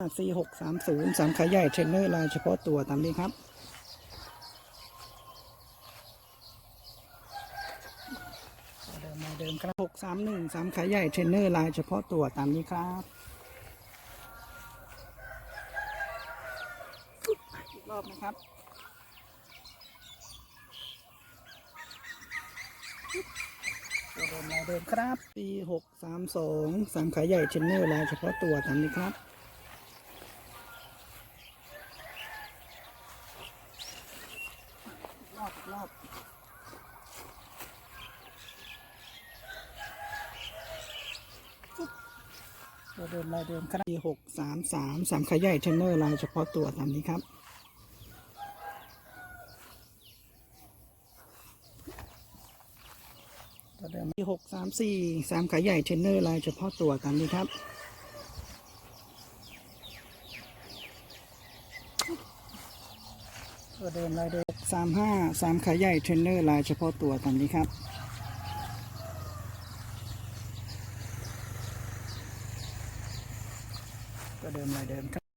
สี่หกสามศูนย์สามขาใหญ่เทรนเนอร์ลายเฉพาะตัวตามนี้ครับ เดิมมาเดิมครับหกสามหนึ่งสามขาใหญ่เทรนเนอร์ลายเฉพาะตัวตามนี้ครับอีกรอบนะครับเดิมลาเดิมครับปีหกสามสองสามขาใหญ่เทรนเนอร์ลายเฉพาะตัวตามนี้ครับ รอบรอบตัวเดิมลายเดิมครับปีหกสามสามสามขาใหญ่เทรนเนอร์ลายเฉพาะตัวตามนี้ครับตัวเดิมปีหกสามสี่สามขาใหญ่เทรนเนอร์ลายเฉพาะตัวตามนี้ครับ ตัวเดิมลายเดิมสามห้าสามขาใหญ่เทรนเนอร์ลายเฉพาะตัวตามนี้ครับตัวเดิมลายเดิมครับ